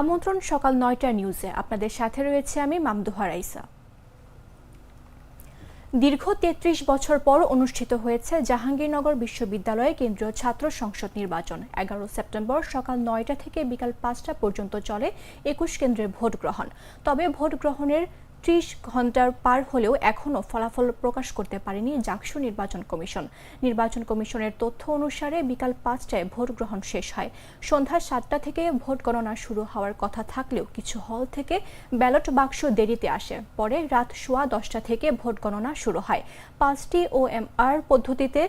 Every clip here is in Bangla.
আমন্ত্রণ সকাল নয়টা নিউজে। আপনাদের সাথে রয়েছে আমি মামদুহা রাইসা। দীর্ঘ তেত্রিশ বছর পর অনুষ্ঠিত হয়েছে জাহাঙ্গীরনগর বিশ্ববিদ্যালয়ে কেন্দ্রীয় ছাত্র সংসদ নির্বাচন। এগারো সেপ্টেম্বর সকাল নয়টা থেকে বিকাল পাঁচটা পর্যন্ত চলে একুশ কেন্দ্রে ভোট গ্রহণ। তবে ভোট গ্রহণের ত্রিশ ঘণ্টার পার হলেও এখনও ফলাফল প্রকাশ করতে পারেনি জাকসু নির্বাচন কমিশন। নির্বাচন কমিশনের তথ্য অনুসারে বিকাল পাঁচটায় ভোট গ্রহণ শেষ হয়। সন্ধ্যা সাতটা থেকে ভোট গণনা শুরু হওয়ার কথা থাকলেও কিছু হল থেকে ব্যালট বাক্স দেরিতে আসে। পরে রাত সোয়া দশটা থেকে ভোট গণনা শুরু হয়। পাঁচটি ওএমআর পদ্ধতিতে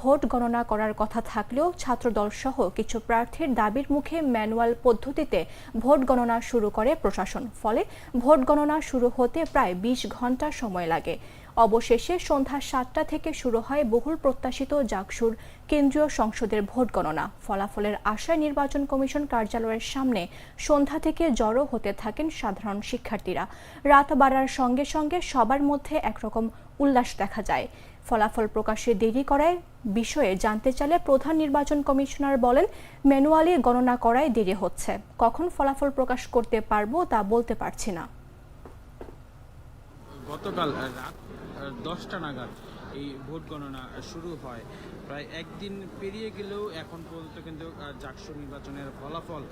ভোট গণনা করার কথা থাকলেও ছাত্রদল সহ কিছু প্রার্থীর দাবির মুখে ম্যানুয়াল পদ্ধতিতে ভোট গণনা শুরু করে প্রশাসন। ফলে ভোট গণনা শুরু হতে প্রায় বিশ ঘণ্টা সময় লাগে। অবশেষে সন্ধ্যা সাতটা থেকে শুরু হয় বহুল প্রত্যাশিত জাকসুর কেন্দ্রীয় সংসদের ভোট গণনা। ফলাফলের আশায় নির্বাচন কমিশন কার্যালয়ের সামনে সন্ধ্যা থেকে জড়ো হতে থাকেন সাধারণ শিক্ষার্থীরা। রাত বাড়ার সঙ্গে সঙ্গে সবার মধ্যে একরকম উল্লাস দেখা যায়। ফলাফল প্রকাশে দেরি করায় বিষয়ে জানতে চাইলে প্রধান নির্বাচন কমিশনার বলেন, ম্যানুয়ালি গণনা করায় দেরি হচ্ছে। কখন ফলাফল প্রকাশ করতে পারব তা বলতে পারছি না। গতকাল রাত দশটা নাগাদ এই ভোট গণনা শুরু হয়। প্রায় একদিন পেরিয়ে গেলেও এখন পর্যন্ত কিন্তু জাকসু নির্বাচনের ফলাফল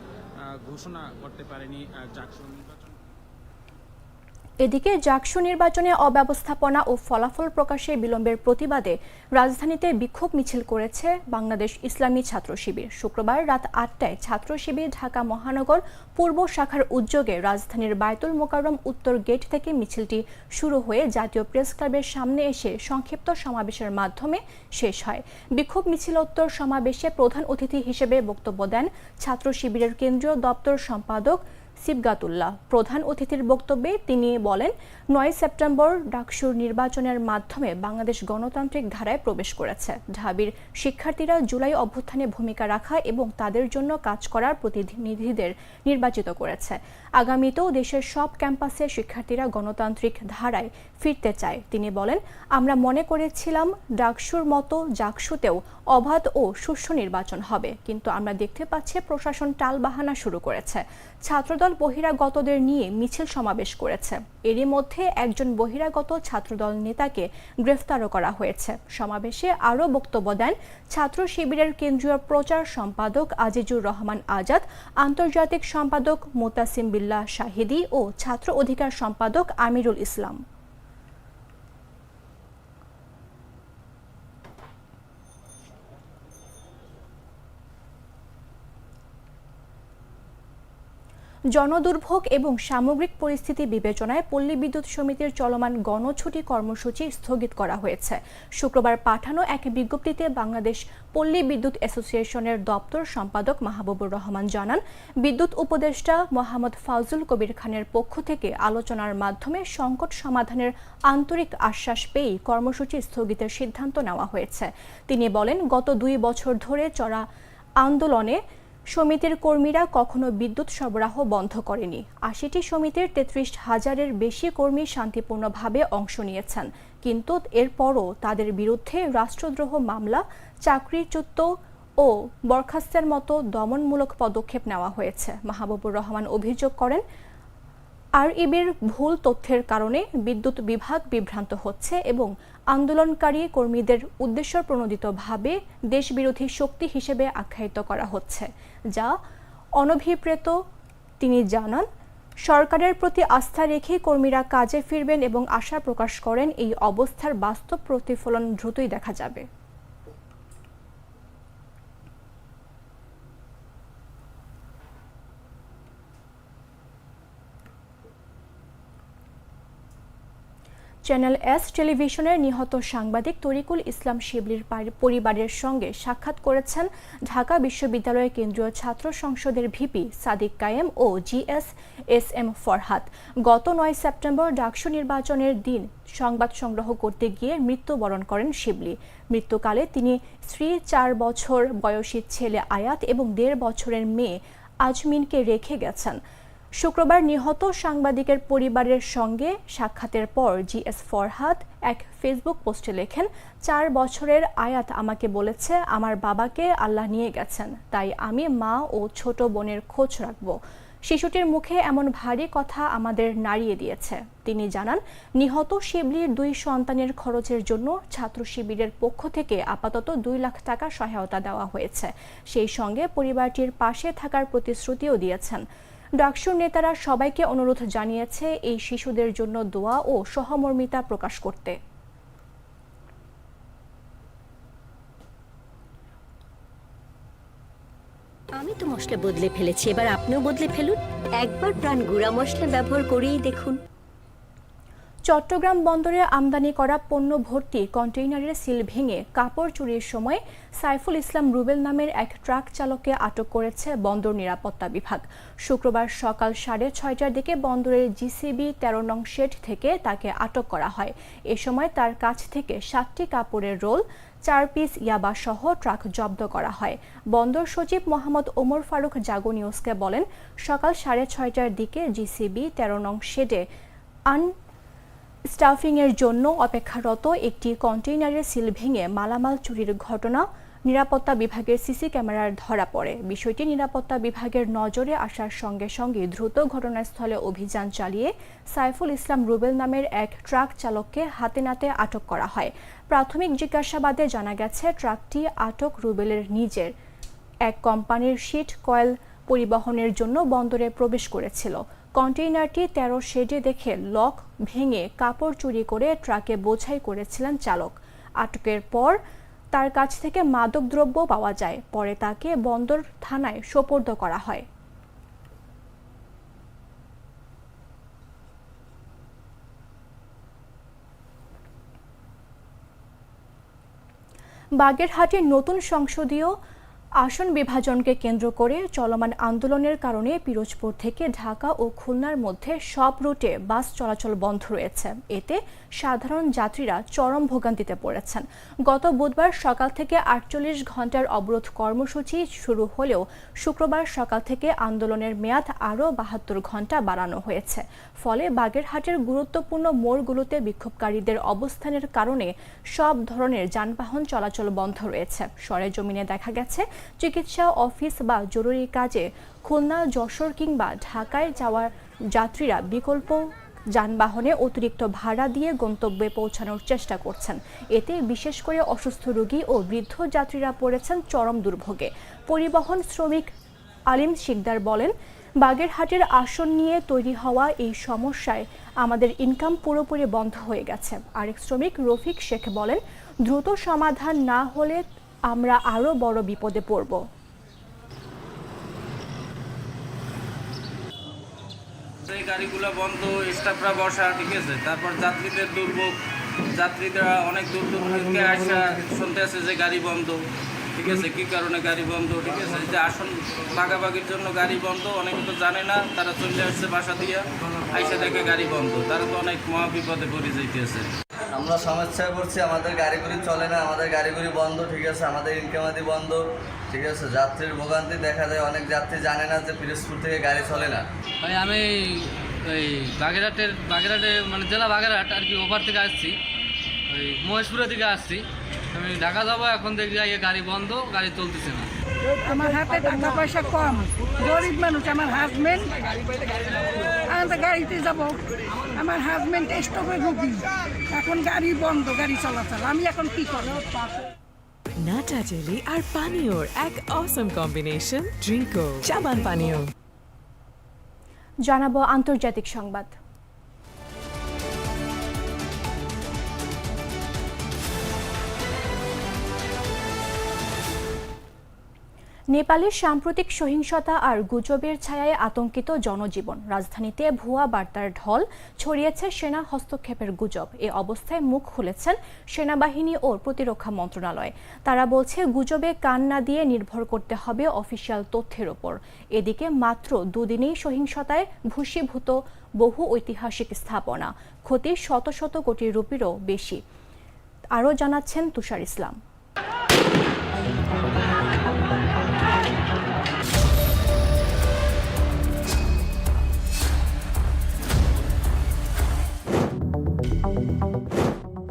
ঘোষণা করতে পারেনি জাকসু নির্বাচন এদিকে জাকসু নির্বাচনে অব্যবস্থাপনা ও ফলাফল প্রকাশে বিলম্বের প্রতিবাদে রাজধানীতে বিক্ষোভ মিছিল করেছে বাংলাদেশ ইসলামী ছাত্র শিবির। শুক্রবার রাত আটটায় ছাত্র শিবির ঢাকা মহানগর পূর্ব শাখার উদ্যোগে রাজধানীর বায়তুল মোকাররম উত্তর গেট থেকে মিছিলটি শুরু হয়ে জাতীয় প্রেস ক্লাবের সামনে এসে সংক্ষিপ্ত সমাবেশের মাধ্যমে শেষ হয়। বিক্ষোভ মিছিলোত্তর সমাবেশে প্রধান অতিথি হিসেবে বক্তব্য দেন ছাত্র শিবিরের কেন্দ্রীয় দপ্তর সম্পাদক সিবগাতুল্লাহ। প্রধান অতিথির বক্তব্যে তিনি বলেন, নয় সেপ্টেম্বর ডাকসুর নির্বাচনের মাধ্যমে বাংলাদেশ গণতান্ত্রিক ধারায় প্রবেশ করেছে। ঢাবির শিক্ষার্থীরা জুলাই অভ্যুত্থানে ভূমিকা রাখা এবং তাদের জন্য কাজ করার প্রতিনিধিদের নির্বাচিত করেছে। আগামীতেও দেশের সব ক্যাম্পাসে শিক্ষার্থীরা গণতান্ত্রিক ধারায় ফিরতে চায়। তিনি বলেন, আমরা মনে করেছিলাম ডাকসুর মতো জাকসুতেও অবাধ ও সুষ্ঠু নির্বাচন হবে, কিন্তু আমরা দেখতে পাচ্ছি প্রশাসন টালবাহানা শুরু করেছে। ছাত্রদল বহিরাগতদের নিয়ে মিছিল সমাবেশ করেছে। এরই মধ্যে একজন বহিরাগত ছাত্রদল নেতাকে গ্রেফতারও করা হয়েছে। সমাবেশে আরও বক্তব্য দেন ছাত্র শিবিরের কেন্দ্রীয় প্রচার সম্পাদক আজিজুর রহমান আজাদ, আন্তর্জাতিক সম্পাদক মোতাসিম বিল্লাহ শাহিদি ও ছাত্র অধিকার সম্পাদক আমিরুল ইসলাম। জনদুর্ভোগ এবং সামগ্রিক পরিস্থিতি বিবেচনায় পল্লী বিদ্যুৎ সমিতির চলমান গণছুটি কর্মসূচি স্থগিত করা হয়েছে। শুক্রবার পাঠানো এক বিজ্ঞপ্তিতে বাংলাদেশ পল্লী বিদ্যুৎ অ্যাসোসিয়েশনের দপ্তর সম্পাদক মাহবুবুর রহমান জানান, বিদ্যুৎ উপদেষ্টা মোহাম্মদ ফাজুল কবির খানের পক্ষ থেকে আলোচনার মাধ্যমে সংকট সমাধানের আন্তরিক আশ্বাস পেয়েই কর্মসূচি স্থগিতের সিদ্ধান্ত নেওয়া হয়েছে। তিনি বলেন, গত দুই বছর ধরে চড়া আন্দোলনে সমিতির কর্মীরা কখনো বিদ্যুৎ সরবরাহ বন্ধ করেনি। আশিটি সমিতির তেত্রিশ হাজারের বেশি কর্মী শান্তিপূর্ণভাবে অংশ নিয়েছেন। কিন্তু এরপরও তাদের বিরুদ্ধে রাষ্ট্রদ্রোহ মামলা, চাকরিচ্যুত ও বরখাস্তের মতো দমনমূলক পদক্ষেপ নেওয়া হয়েছে। মাহবুবুর রহমান অভিযোগ করেন আরইবির ভুল তথ্যের কারণে বিদ্যুৎ বিভাগ বিভ্রান্ত হচ্ছে এবং আন্দোলনকারী কর্মীদের উদ্দেশ্য প্রণোদিতভাবে দেশবিরোধী শক্তি হিসেবে আখ্যায়িত করা হচ্ছে, যা অনভিপ্রেত, তিনি জানান, সরকারের প্রতি আস্থা রেখে কর্মীরা কাজে ফিরবেন এবং আশা প্রকাশ করেন এই অবস্থার বাস্তব প্রতিফলন দ্রুতই দেখা যাবে। চ্যানেল এস টেলিভিশনের নিহত সাংবাদিক তরিকুল ইসলাম শিবলির পরিবারের সঙ্গে সাক্ষাৎ করেছেন ঢাকা বিশ্ববিদ্যালয়ের কেন্দ্রীয় ছাত্র সংসদের ভিপি সাদিক কায়েম ও জিএস এস এম ফরহাদ। গত নয় সেপ্টেম্বর ডাকসু নির্বাচনের দিন সংবাদ সংগ্রহ করতে গিয়ে মৃত্যুবরণ করেন শিবলি। মৃত্যুকালে তিনি স্ত্রী, চার বছর বয়সী ছেলে আয়াত এবং দেড় বছরের মেয়ে আজমিনকে রেখে গেছেন। শুক্রবার নিহত সাংবাদিকের পরিবারের সঙ্গে সাক্ষাতের পর জিএস ফরহাদ এক ফেসবুক পোস্টে লেখেন, চার বছরের আয়াত আমাকে বলেছে, আমার বাবাকে আল্লাহ নিয়ে গেছেন, তাই আমি মা ও ছোট বোনের খোঁজ রাখব। শিশুটির মুখে এমন ভারী কথা আমাদের নাড়িয়ে দিয়েছে। তিনি জানান, নিহত শিবলির দুই সন্তানের খরচের জন্য ছাত্র শিবিরের পক্ষ থেকে আপাতত দুই লাখ টাকা সহায়তা দেওয়া হয়েছে। সেই সঙ্গে পরিবারটির পাশে থাকার প্রতিশ্রুতিও দিয়েছেন। ডাকসুর নেতারা সবাইকে অনুরোধ জানিয়েছে এই শিশুদের জন্য দোয়া ও সহমর্মিতা প্রকাশ করতে। আমি তো মশলা বদলে ফেলেছি, এবার আপনিও বদলে ফেলুন। একবার প্রাণ গুঁড়া মশলা ব্যবহার করেই দেখুন। চট্টগ্রাম বন্দরে আমদানি করা পণ্য ভর্তি কন্টেইনারের সিল ভেঙে কাপড় চুরির সময় সাইফুল ইসলাম রুবেল নামের এক ট্রাক চালককে আটক করেছে বন্দর নিরাপত্তা বিভাগ। শুক্রবার সকাল সাড়ে ছয়টার দিকে বন্দরের জিসিবি তেরো নং শেড থেকে তাকে আটক করা হয়। এ সময় তার কাছ থেকে সাতটি কাপড়ের রোল, চার পিস ইয়াবা সহ ট্রাক জব্দ করা হয়। বন্দর সচিব মোহাম্মদ ওমর ফারুক জাগো নিউজকে বলেন, সকাল সাড়ে ছয়টার দিকে জিসিবি তেরো নং শেডে আন স্টাফিং এর জন্য অপেক্ষারত একটি কন্টেইনারের সিল ভেঙে মালামাল চুরির ঘটনা, নিরাপত্তা বিভাগের সিসি ক্যামেরার ধরা পড়ে। বিষয়টি নিরাপত্তা বিভাগের নজরে আসার সঙ্গে সঙ্গে দ্রুত ঘটনাস্থলে অভিযান চালিয়ে সাইফুল ইসলাম রুবেল নামের এক ট্রাক চালককে হাতে নাতে আটক করা হয়। প্রাথমিক জিজ্ঞাসাবাদে জানা গেছে, ট্রাকটি আটক রুবেলের নিজের। এক কোম্পানির শিট কয়েল পরিবহনের জন্য বন্দরে প্রবেশ করেছিল। কন্টেইনারটি তেরো শেডে দেখে লক ভেঙে কাপড় চুরি করে ট্রাকে বোঝাই করেছিলেন চালক। আটকের পর তার কাছ থেকে মাদকদ্রব্য পাওয়া যায়, পরে তাকে বন্দর থানায় সোপর্দ করা হয়। বাগেরহাটের নতুন সংসদীয় আসন বিভাজনকে কেন্দ্র করে চলমান আন্দোলনের কারণে পিরোজপুর থেকে ঢাকা ও খুলনার মধ্যে সব রুটে বাস চলাচল বন্ধ রয়েছে। এতে সাধারণ যাত্রীরা চরম ভোগান্তিতে পড়েছেন। গত বুধবার সকাল থেকে আটচল্লিশ ঘণ্টার অবরোধ কর্মসূচি শুরু হলেও শুক্রবার সকাল থেকে আন্দোলনের মেয়াদ আরও বাহাত্তর ঘণ্টা বাড়ানো হয়েছে। ফলে বাগেরহাটের গুরুত্বপূর্ণ মোড়গুলোতে বিক্ষোভকারীদের অবস্থানের কারণে সব ধরনের যানবাহন চলাচল বন্ধ রয়েছে। সরেজমিনে দেখা গেছে চিকিৎসা, অফিস বা জরুরি কাজে খুলনা, যশোর কিংবা ঢাকায় যাওয়ার যাত্রীরা বিকল্প যানবাহনে অতিরিক্ত ভাড়া দিয়ে গন্তব্যে পৌঁছানোর চেষ্টা করছেন। এতে বিশেষ করে অসুস্থ রোগী ও বৃদ্ধ যাত্রীরা পড়েছেন চরম দুর্ভোগে। পরিবহন শ্রমিক আলিম শিকদার বলেন, বাগেরহাটের আসন নিয়ে তৈরি হওয়া এই সমস্যায় আমাদের ইনকাম পুরোপুরি বন্ধ হয়ে গেছে। আরেক শ্রমিক রফিক শেখ বলেন, দ্রুত সমাধান না হলে আমরা আরও বড় বিপদে পড়ব। গাড়িগুলো বন্ধ স্টাফরা বসা, ঠিক আছে? তারপর যাত্রীদের দুর্ভোগ, যাত্রীরা অনেক দূর দূর থেকে আসা, শুনতে আছে যে গাড়ি বন্ধ, ঠিক আছে? কী কারণে গাড়ি বন্ধ, ঠিক আছে? যে আসন ভাগাভাগির জন্য গাড়ি বন্ধ, অনেকে তো জানে না, তারা চলে আসছে বাসা দিয়া, আইসা দেখে গাড়ি বন্ধ। তারা তো অনেক মহা বিপদে পড়ে যাইতেছে আমরা সমস্যায় পড়ছি আমাদের গাড়িগুলি চলে না আমাদের গাড়িগুলি বন্ধ ঠিক আছে? আমাদের ইনকামাদি বন্ধ ঠিক আছে? যাত্রীর ভোগান্তি দেখা যায় অনেক যাত্রী জানে না যে পিরোজপুর থেকে গাড়ি চলে না। ভাই আমি ওই বাগেরহাটের বাগেরহাটে মানে জেলা বাগেরহাট আর কি ওপার থেকে আসছি। ওই মহেশপুরের দিকে আসছি। আমি ঢাকা যাব এখন দেখি আগে গাড়ি বন্ধ গাড়ি চলতেছে না। আমার হাতে টাকা পয়সা কম। গরিব মানুষ আমার হাজবেন্ড আমি তো গাড়িতে যাব। আমার হাজবেন্ড স্টপে ঢুকি। এখন গাড়ি বন্ধ গাড়ি চলাচল। আমি এখন কি করব নাটা জেলি আর পানীয়র এক অসম কম্বিনেশন ড্রিঙ্কো চাবান পানীয়। জানাব আন্তর্জাতিক সংবাদ। নেপালের সাম্প্রতিক সহিংসতা আর গুজবের ছায়ায় আতঙ্কিত জনজীবন। রাজধানীতে ভুয়া বার্তার ঢল ছড়িয়েছে সেনা হস্তক্ষেপের গুজব। এ অবস্থায় মুখ খুলেছেন সেনাবাহিনী ও প্রতিরক্ষা মন্ত্রণালয়। তারা বলছে, গুজবে কান না দিয়ে নির্ভর করতে হবে অফিসিয়াল তথ্যের ওপর। এদিকে মাত্র দুদিনেই সহিংসতায় ভূষীভূত বহু ঐতিহাসিক স্থাপনা, ক্ষতি শত শত কোটি রুপিরও বেশি। আরও জানাচ্ছেন তুষার ইসলাম।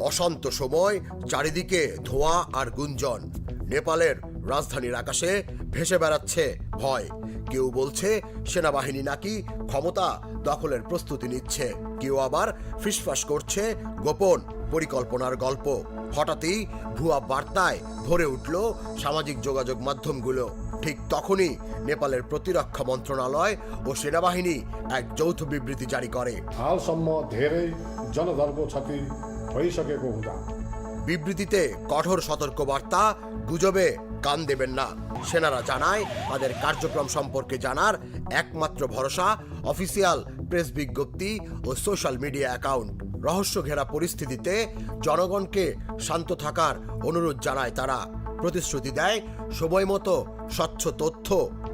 অশান্ত সময় চারিদিকে ধোঁয়া আর গুঞ্জন নেপালের রাজধানীর আকাশে ভেসে বেড়াচ্ছে ভয় কেউ বলছে সেনাবাহিনী নাকি ক্ষমতা দখলের প্রস্তুতি নিচ্ছে কেউ আবার ফিসফাস করছে গোপন পরিকল্পনার গল্প হঠাৎই ভুয়া বার্তায় ভরে উঠল সামাজিক যোগাযোগ মাধ্যমগুলো ঠিক তখনই নেপালের প্রতিরক্ষা মন্ত্রণালয় ও সেনাবাহিনী এক যৌথ বিবৃতি জারি করে हालसम्म धेरै जनधनको क्षति বিবৃতিতে কঠোর সতর্কবার্তা, গুজবে কান দেবেন না। সেনারা জানায়, তাদের কার্যক্রম সম্পর্কে জানার একমাত্র ভরসা অফিসিয়াল প্রেস বিজ্ঞপ্তি ও সোশ্যাল মিডিয়া অ্যাকাউন্ট। রহস্য ঘেরা পরিস্থিতিতে জনগণকে শান্ত থাকার অনুরোধ জানায় তারা। প্রতিশ্রুতি দেয়, সময় মতো স্বচ্ছ তথ্য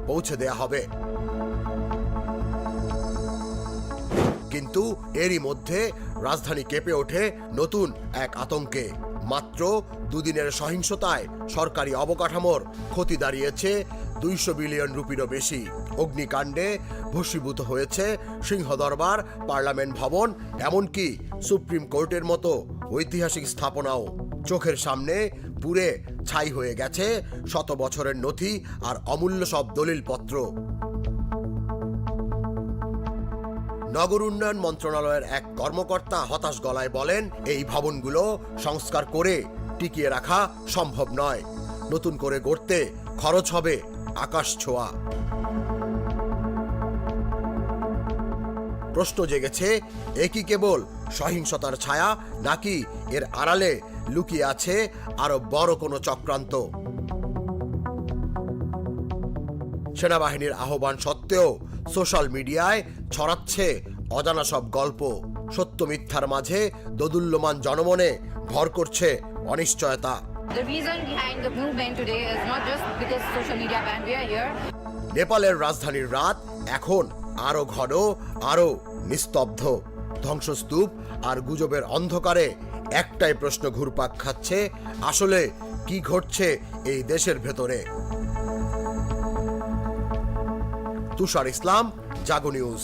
পৌঁছে দেয়া হবে। কিন্তু এরই মধ্যে রাজধানী কেঁপে ওঠে নতুন এক আতঙ্কে। মাত্র দুদিনের সহিংসতায় সরকারি অবকাঠামোর ক্ষতি দাঁড়িয়েছে দুইশো বিলিয়ন রুপিরও বেশি। অগ্নিকাণ্ডে ভস্মীভূত হয়েছে সিংহদরবার, পার্লামেন্ট ভবন, এমনকি সুপ্রিম কোর্টের মতো ঐতিহাসিক স্থাপনাও। চোখের সামনে পুরে ছাই হয়ে গেছে শত বছরের নথি আর অমূল্য সব দলিলপত্র। নগর উন্নয়ন মন্ত্রণালয়ের এক কর্মকর্তা হতাশ গলায় বলেন, এই ভবনগুলো সংস্কার করে টিকিয়ে রাখা সম্ভব নয়। নতুন করে গড়তে খরচ হবে আকাশ ছোঁয়া। প্রশ্ন জেগেছে, এ কি কেবল সহিংসতার ছায়া নাকি এর আড়ালে লুকিয়ে আছে আরও বড় কোনো চক্রান্ত? সেনাবাহিনীর আহ্বান সত্ত্বেও সোশ্যাল মিডিয়ায় ছড়াচ্ছে অজানা সব গল্প। সত্য মিথ্যার মাঝে দোদুল্যমান জনমনে ভর করছে অনিশ্চয়তা. নেপালের রাজধানীর রাত এখন আরও ঘন আরও নিস্তব্ধ। ধ্বংসস্তূপ আর গুজবের অন্ধকারে একটাই প্রশ্ন ঘুরপাক খাচ্ছে আসলে কি ঘটছে এই দেশের ভেতরে? তুষার ইসলাম, জাগো নিউজ।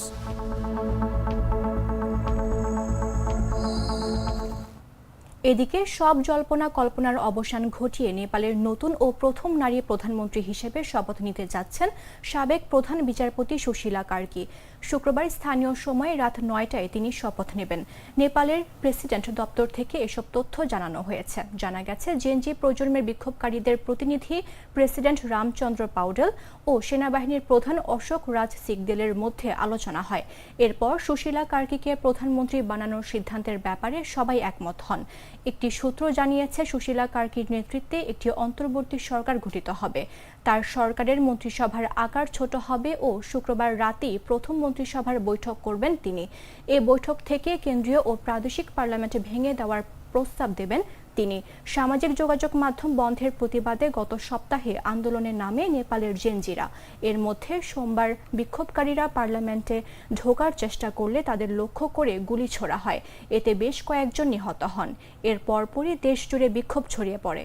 এদিকে সব জল্পনা কল্পনার অবসান ঘটিয়ে নেপালের নতুন ও প্রথম নারী প্রধানমন্ত্রী হিসেবে শপথ নিতে যাচ্ছেন সাবেক প্রধান বিচারপতি সুশীলা কার্কি। শুক্রবার স্থানীয় সময়ে রাত নয়টায় তিনি শপথ নেবেন। নেপালের প্রেসিডেন্ট দপ্তর থেকে এসব তথ্য জানানো হয়েছে। জানা গেছে জেনজি প্রজন্মের বিক্ষোভকারীদের প্রতিনিধি প্রেসিডেন্ট রামচন্দ্র পাউডেল ও সেনাবাহিনীর প্রধান অশোক রাজ সিগদেলের মধ্যে আলোচনা হয়। এরপর সুশীলা কার্কিকে প্রধানমন্ত্রী বানানোর সিদ্ধান্তের ব্যাপারে সবাই একমত হন। একটি সূত্র জানিয়েছে, সুশীলা কার্কির নেতৃত্বে একটি অন্তর্বর্তী সরকার গঠিত হবে। তার সরকারের মন্ত্রিসভার আকার ছোট হবে ও শুক্রবার রাতেই প্রথম মন্ত্রিসভার বৈঠক করবেন তিনি। এ বৈঠক থেকে কেন্দ্রীয় ও প্রাদেশিক পার্লামেন্ট ভেঙে দেওয়ার প্রস্তাব দেবেন তিনি। সামাজিক যোগাযোগ মাধ্যম বন্ধের প্রতিবাদে গত সপ্তাহে আন্দোলনের নামে নেপালের জেনজিরা। এর মধ্যে সোমবার বিক্ষোভকারীরা পার্লামেন্টে ঢোকার চেষ্টা করলে তাদের লক্ষ্য করে গুলি ছোড়া হয়। এতে বেশ কয়েকজন নিহত হন। এর পরপরই দেশজুড়ে বিক্ষোভ ছড়িয়ে পড়ে।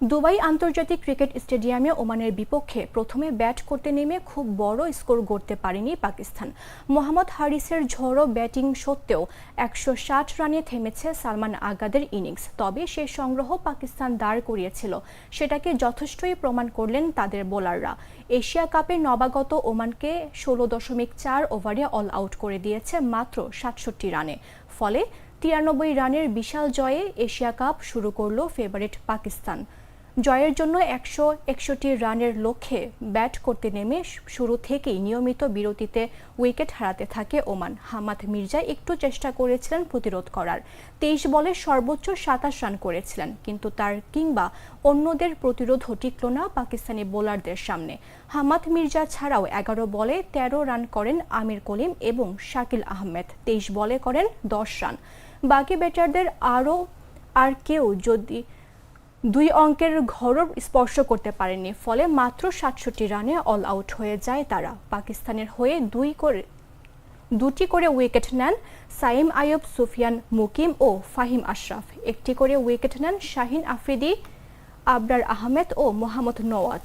দুবাই আন্তর্জাতিক ক্রিকেট স্টেডিয়ামে ওমানের বিপক্ষে প্রথমে ব্যাট করতে নেমে খুব বড় স্কোর গড়তে পারেনি পাকিস্তান। মোহাম্মদ হারিসের ঝড়ো ব্যাটিং সত্ত্বেও একশো ষাট রানে থেমেছে সালমান আগাদের ইনিংস। তবে সে সংগ্রহ পাকিস্তান দাঁড় করিয়েছিল। সেটাকে যথেষ্টই প্রমাণ করলেন তাদের বোলাররা। এশিয়া কাপে নবাগত ওমানকে ষোলো দশমিক চার ওভারে অল আউট করে দিয়েছে মাত্র সাতষট্টি রানে। ফলে তিরানব্বই রানের বিশাল জয়ে এশিয়া কাপ শুরু করল ফেভারিট পাকিস্তান। জয়ের জন্য একশো একষট্টি রানের লক্ষ্যে ব্যাট করতে নেমে শুরু থেকেই নিয়মিত বিরতিতে উইকেট হারাতে থাকে ওমান। হামাদ মির্জা একটু চেষ্টা করেছিলেন প্রতিরোধ করার। তেইশ বলে সর্বোচ্চ সাতাশ রান করেছিলেন, কিন্তু তার কিংবা অন্যদের প্রতিরোধও টিকল না পাকিস্তানি বোলারদের সামনে। হামাদ মির্জা ছাড়াও এগারো বলে ১৩ রান করেন আমির কলিম এবং শাকিল আহমেদ। তেইশ বলে করেন দশ রান। বাকি ব্যাটারদের আরও আর কেউ যদি দুই অঙ্কের ঘরও স্পর্শ করতে পারেনি, ফলে মাত্র সাতষট্টি রানে অল আউট হয়ে যায় তারা। পাকিস্তানের হয়ে দুই করে দুটি করে উইকেট নেন সাইম আয়ুব সুফিয়ান মুকিম ও ফাহিম আশরাফ। একটি করে উইকেট নেন শাহিন আফ্রিদি, আবরার আহমেদ ও মোহাম্মদ নওয়াজ।